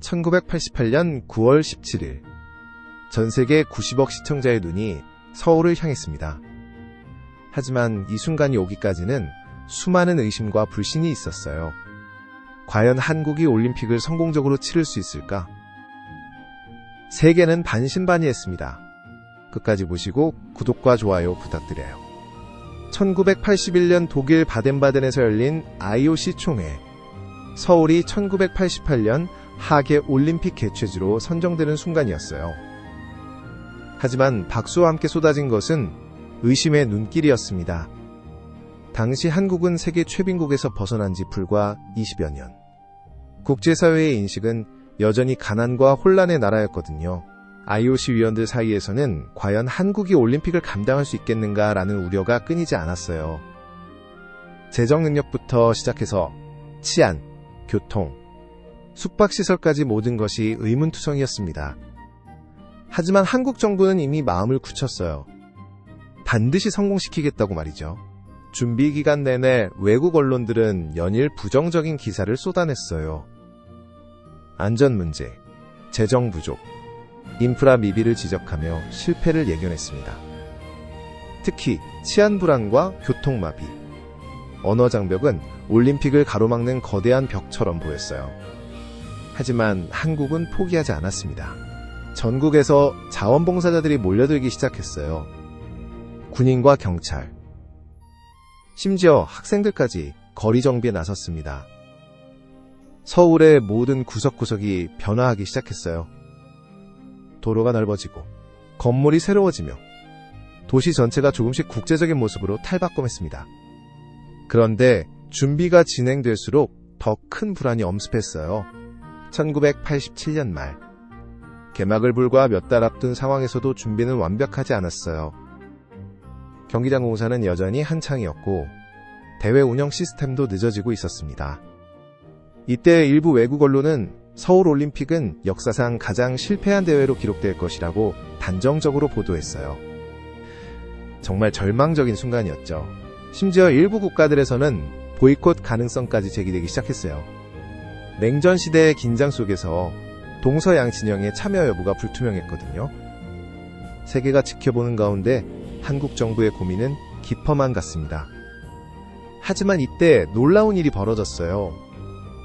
1988년 9월 17일 전 세계 90억 시청자의 눈이 서울을 향했습니다. 하지만 이 순간이 오기까지는 수많은 의심과 불신이 있었어요. 과연 한국이 올림픽을 성공적으로 치를 수 있을까? 세계는 반신반의했습니다. 끝까지 보시고 구독과 좋아요 부탁드려요. 1981년 독일 바덴바덴에서 열린 IOC 총회. 서울이 1988년 하계 올림픽 개최지로 선정되는 순간이었어요. 하지만 박수와 함께 쏟아진 것은 의심의 눈길이었습니다. 당시 한국은 세계 최빈국에서 벗어난 지 불과 20여 년. 국제사회의 인식은 여전히 가난과 혼란의 나라였거든요. IOC 위원들 사이에서는 과연 한국이 올림픽을 감당할 수 있겠는가라는 우려가 끊이지 않았어요. 재정 능력부터 시작해서 치안, 교통, 숙박시설까지 모든 것이 의문투성이었습니다. 하지만 한국 정부는 이미 마음을 굳혔어요. 반드시 성공시키겠다고 말이죠. 준비 기간 내내 외국 언론들은 연일 부정적인 기사를 쏟아냈어요. 안전 문제, 재정 부족, 인프라 미비를 지적하며 실패를 예견했습니다. 특히 치안 불안과 교통마비, 언어 장벽은 올림픽을 가로막는 거대한 벽처럼 보였어요. 하지만 한국은 포기하지 않았습니다. 전국에서 자원봉사자들이 몰려들기 시작했어요. 군인과 경찰, 심지어 학생들까지 거리 정비에 나섰습니다. 서울의 모든 구석구석이 변화하기 시작했어요. 도로가 넓어지고 건물이 새로워지며 도시 전체가 조금씩 국제적인 모습으로 탈바꿈했습니다. 그런데 준비가 진행될수록 더 큰 불안이 엄습했어요. 1987년 말 개막을 불과 몇 달 앞둔 상황에서도 준비는 완벽하지 않았어요. 경기장 공사는 여전히 한창이었고 대회 운영 시스템도 늦어지고 있었습니다. 이때 일부 외국 언론은 서울 올림픽은 역사상 가장 실패한 대회로 기록될 것이라고 단정적으로 보도했어요. 정말 절망적인 순간이었죠. 심지어 일부 국가들에서는 보이콧 가능성까지 제기되기 시작했어요. 냉전 시대의 긴장 속에서 동서양 진영의 참여 여부가 불투명했거든요. 세계가 지켜보는 가운데 한국 정부의 고민은 깊어만 갔습니다. 하지만 이때 놀라운 일이 벌어졌어요.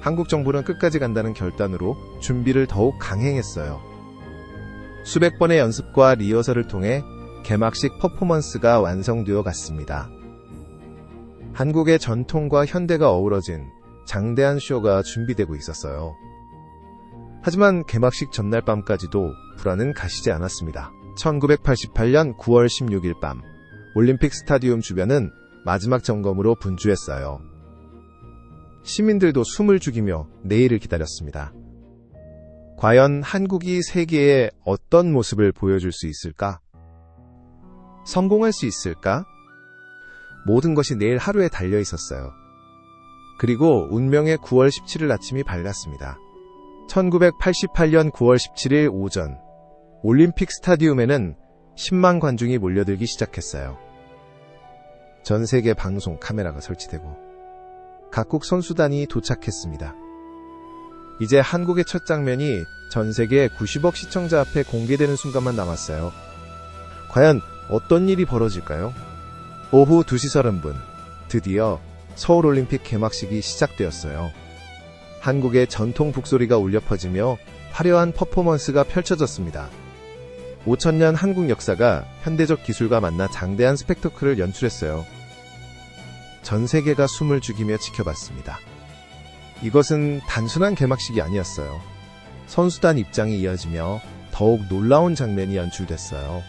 한국 정부는 끝까지 간다는 결단으로 준비를 더욱 강행했어요. 수백 번의 연습과 리허설을 통해 개막식 퍼포먼스가 완성되어 갔습니다. 한국의 전통과 현대가 어우러진 장대한 쇼가 준비되고 있었어요. 하지만 개막식 전날 밤까지도 불안은 가시지 않았습니다. 1988년 9월 16일 밤 올림픽 스타디움 주변은 마지막 점검으로 분주했어요. 시민들도 숨을 죽이며 내일을 기다렸습니다. 과연 한국이 세계에 어떤 모습을 보여줄 수 있을까? 성공할 수 있을까? 모든 것이 내일 하루에 달려 있었어요. 그리고 운명의 9월 17일 아침이 밝았습니다. 1988년 9월 17일 오전, 올림픽 스타디움에는 10만 관중이 몰려들기 시작했어요. 전 세계 방송 카메라가 설치되고, 각국 선수단이 도착했습니다. 이제 한국의 첫 장면이 전 세계 90억 시청자 앞에 공개되는 순간만 남았어요. 과연 어떤 일이 벌어질까요? 오후 2시 30분, 드디어 서울올림픽 개막식이 시작되었어요. 한국의 전통 북소리가 울려 퍼지며 화려한 퍼포먼스가 펼쳐졌습니다. 5천년 한국 역사가 현대적 기술과 만나 장대한 스펙터클을 연출했어요. 전 세계가 숨을 죽이며 지켜봤습니다. 이것은 단순한 개막식이 아니었어요. 선수단 입장이 이어지며 더욱 놀라운 장면이 연출됐어요.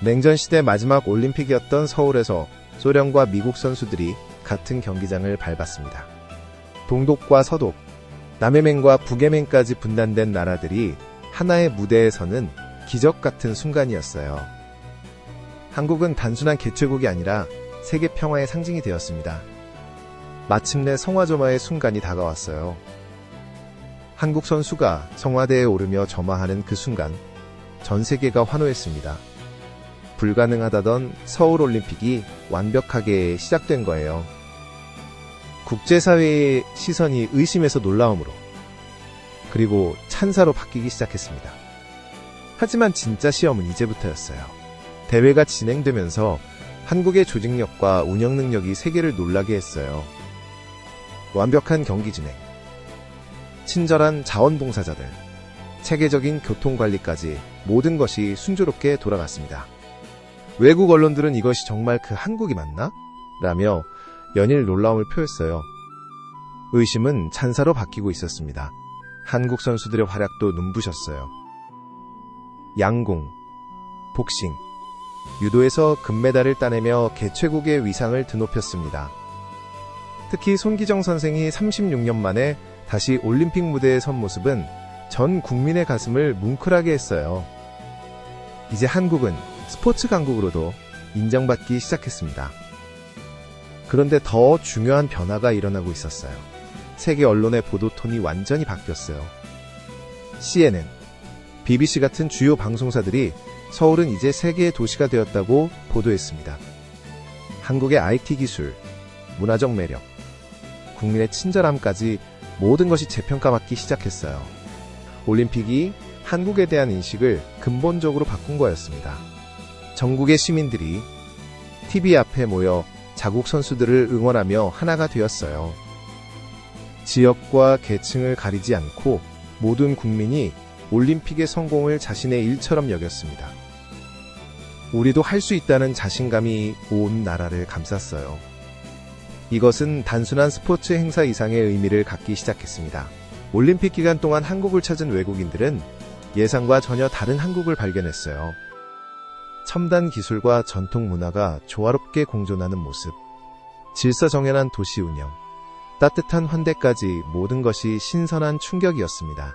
냉전 시대 마지막 올림픽이었던 서울에서 소련과 미국 선수들이 같은 경기장을 밟았습니다. 동독과 서독, 남해맹과 북해맹까지 분단된 나라들이 하나의 무대에 서는 기적 같은 순간이었어요. 한국은 단순한 개최국이 아니라 세계 평화의 상징이 되었습니다. 마침내 성화점화의 순간이 다가왔어요. 한국 선수가 성화대에 오르며 점화하는 그 순간 전 세계가 환호했습니다. 불가능하다던 서울 올림픽이 완벽하게 시작된 거예요. 국제사회의 시선이 의심에서 놀라움으로 그리고 찬사로 바뀌기 시작했습니다. 하지만 진짜 시험은 이제부터였어요. 대회가 진행되면서 한국의 조직력과 운영 능력이 세계를 놀라게 했어요. 완벽한 경기 진행, 친절한 자원봉사자들, 체계적인 교통관리까지 모든 것이 순조롭게 돌아갔습니다. 외국 언론들은 이것이 정말 그 한국이 맞나? 라며 연일 놀라움을 표했어요. 의심은 찬사로 바뀌고 있었습니다. 한국 선수들의 활약도 눈부셨어요. 양궁, 복싱, 유도에서 금메달을 따내며 개최국의 위상을 드높였습니다. 특히 손기정 선생이 36년 만에 다시 올림픽 무대에 선 모습은 전 국민의 가슴을 뭉클하게 했어요. 이제 한국은 스포츠 강국으로도 인정받기 시작했습니다. 그런데 더 중요한 변화가 일어나고 있었어요. 세계 언론의 보도 톤이 완전히 바뀌었어요. CNN, BBC 같은 주요 방송사들이 서울은 이제 세계의 도시가 되었다고 보도했습니다. 한국의 IT 기술, 문화적 매력, 국민의 친절함까지 모든 것이 재평가받기 시작했어요. 올림픽이 한국에 대한 인식을 근본적으로 바꾼 거였습니다. 전국의 시민들이 TV 앞에 모여 자국 선수들을 응원하며 하나가 되었어요. 지역과 계층을 가리지 않고 모든 국민이 올림픽의 성공을 자신의 일처럼 여겼습니다. 우리도 할 수 있다는 자신감이 온 나라를 감쌌어요. 이것은 단순한 스포츠 행사 이상의 의미를 갖기 시작했습니다. 올림픽 기간 동안 한국을 찾은 외국인들은 예상과 전혀 다른 한국을 발견했어요. 첨단 기술과 전통 문화가 조화롭게 공존하는 모습, 질서정연한 도시 운영, 따뜻한 환대까지 모든 것이 신선한 충격이었습니다.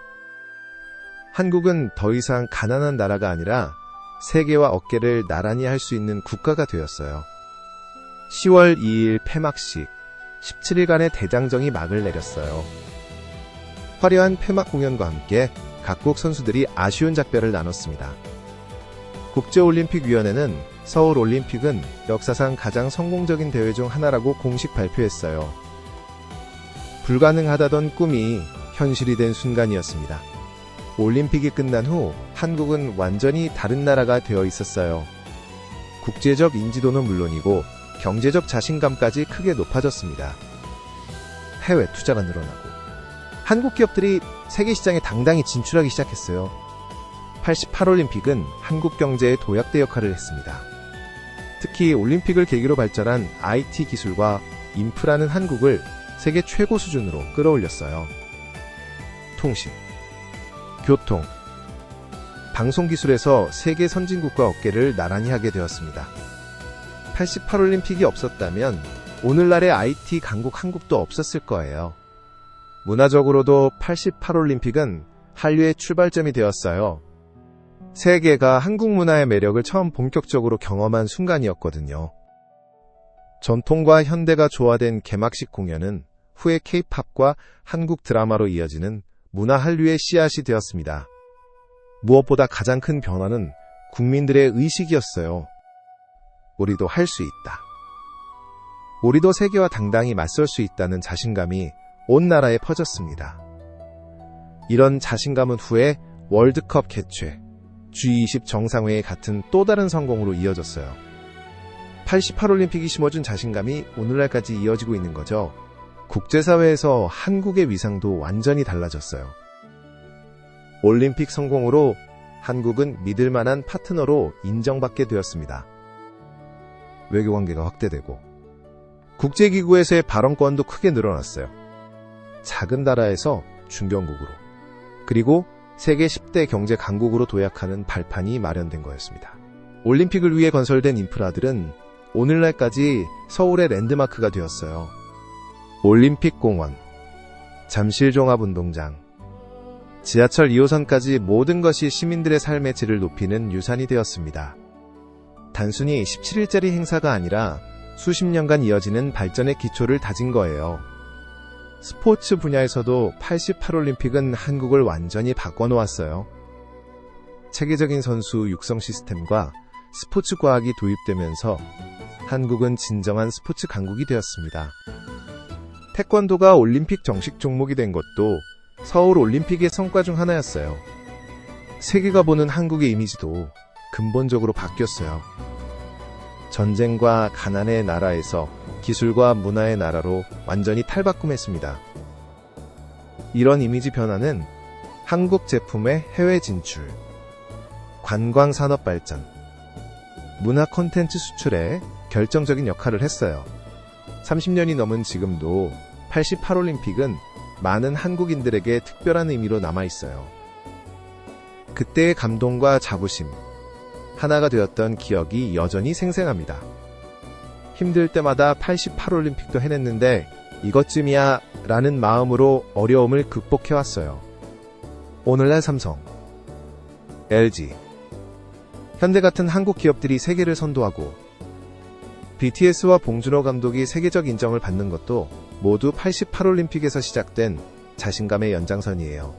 한국은 더 이상 가난한 나라가 아니라 세계와 어깨를 나란히 할 수 있는 국가가 되었어요. 10월 2일 폐막식, 17일간의 대장정이 막을 내렸어요. 화려한 폐막 공연과 함께 각국 선수들이 아쉬운 작별을 나눴습니다. 국제올림픽위원회는 서울올림픽은 역사상 가장 성공적인 대회 중 하나라고 공식 발표했어요. 불가능하다던 꿈이 현실이 된 순간이었습니다. 올림픽이 끝난 후 한국은 완전히 다른 나라가 되어 있었어요. 국제적 인지도는 물론이고 경제적 자신감까지 크게 높아졌습니다. 해외 투자가 늘어나고 한국 기업들이 세계 시장에 당당히 진출하기 시작했어요. 88올림픽은 한국 경제의 도약대 역할을 했습니다. 특히 올림픽을 계기로 발전한 IT 기술과 인프라는 한국을 세계 최고 수준으로 끌어올렸어요. 통신, 교통, 방송 기술에서 세계 선진국과 어깨를 나란히 하게 되었습니다. 88올림픽이 없었다면 오늘날의 IT 강국 한국도 없었을 거예요. 문화적으로도 88올림픽은 한류의 출발점이 되었어요. 세계가 한국 문화의 매력을 처음 본격적으로 경험한 순간이었거든요. 전통과 현대가 조화된 개막식 공연은 후에 케이팝과 한국 드라마로 이어지는 문화 한류의 씨앗이 되었습니다. 무엇보다 가장 큰 변화는 국민들의 의식이었어요. 우리도 할 수 있다. 우리도 세계와 당당히 맞설 수 있다는 자신감이 온 나라에 퍼졌습니다. 이런 자신감은 후에 월드컵 개최, G20 정상회의 같은 또 다른 성공으로 이어졌어요. 88올림픽이 심어준 자신감이 오늘날까지 이어지고 있는 거죠. 국제사회에서 한국의 위상도 완전히 달라졌어요. 올림픽 성공으로 한국은 믿을 만한 파트너로 인정받게 되었습니다. 외교 관계가 확대되고 국제기구에서의 발언권도 크게 늘어났어요. 작은 나라에서 중견국으로 그리고 세계 10대 경제 강국으로 도약하는 발판이 마련된 거였습니다. 올림픽을 위해 건설된 인프라들은 오늘날까지 서울의 랜드마크가 되었어요. 올림픽공원, 잠실종합운동장, 지하철 2호선까지 모든 것이 시민들의 삶의 질을 높이는 유산이 되었습니다. 단순히 17일짜리 행사가 아니라 수십 년간 이어지는 발전의 기초를 다진 거예요. 스포츠 분야에서도 88올림픽은 한국을 완전히 바꿔놓았어요. 체계적인 선수 육성 시스템과 스포츠 과학이 도입되면서 한국은 진정한 스포츠 강국이 되었습니다. 태권도가 올림픽 정식 종목이 된 것도 서울 올림픽의 성과 중 하나였어요. 세계가 보는 한국의 이미지도 근본적으로 바뀌었어요. 전쟁과 가난의 나라에서 기술과 문화의 나라로 완전히 탈바꿈했습니다. 이런 이미지 변화는 한국 제품의 해외 진출, 관광 산업 발전, 문화 콘텐츠 수출에 결정적인 역할을 했어요. 30년이 넘은 지금도 88올림픽은 많은 한국인들에게 특별한 의미로 남아 있어요. 그때의 감동과 자부심, 하나가 되었던 기억이 여전히 생생합니다. 힘들 때마다 88올림픽도 해냈는데 이것쯤이야 라는 마음으로 어려움을 극복해왔어요. 오늘날 삼성, LG, 현대 같은 한국 기업들이 세계를 선도하고 BTS와 봉준호 감독이 세계적 인정을 받는 것도 모두 88올림픽에서 시작된 자신감의 연장선이에요.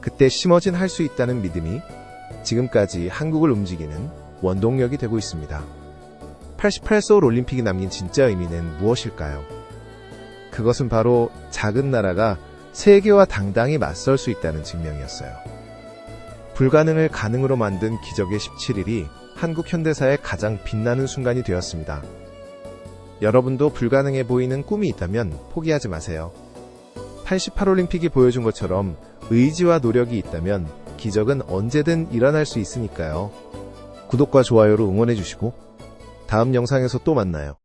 그때 심어진 할 수 있다는 믿음이 지금까지 한국을 움직이는 원동력이 되고 있습니다. 88서울 올림픽이 남긴 진짜 의미는 무엇일까요? 그것은 바로 작은 나라가 세계와 당당히 맞설 수 있다는 증명이었어요. 불가능을 가능으로 만든 기적의 17일이 한국 현대사의 가장 빛나는 순간이 되었습니다. 여러분도 불가능해 보이는 꿈이 있다면 포기하지 마세요. 88올림픽이 보여준 것처럼 의지와 노력이 있다면 기적은 언제든 일어날 수 있으니까요. 구독과 좋아요로 응원해주시고 다음 영상에서 또 만나요.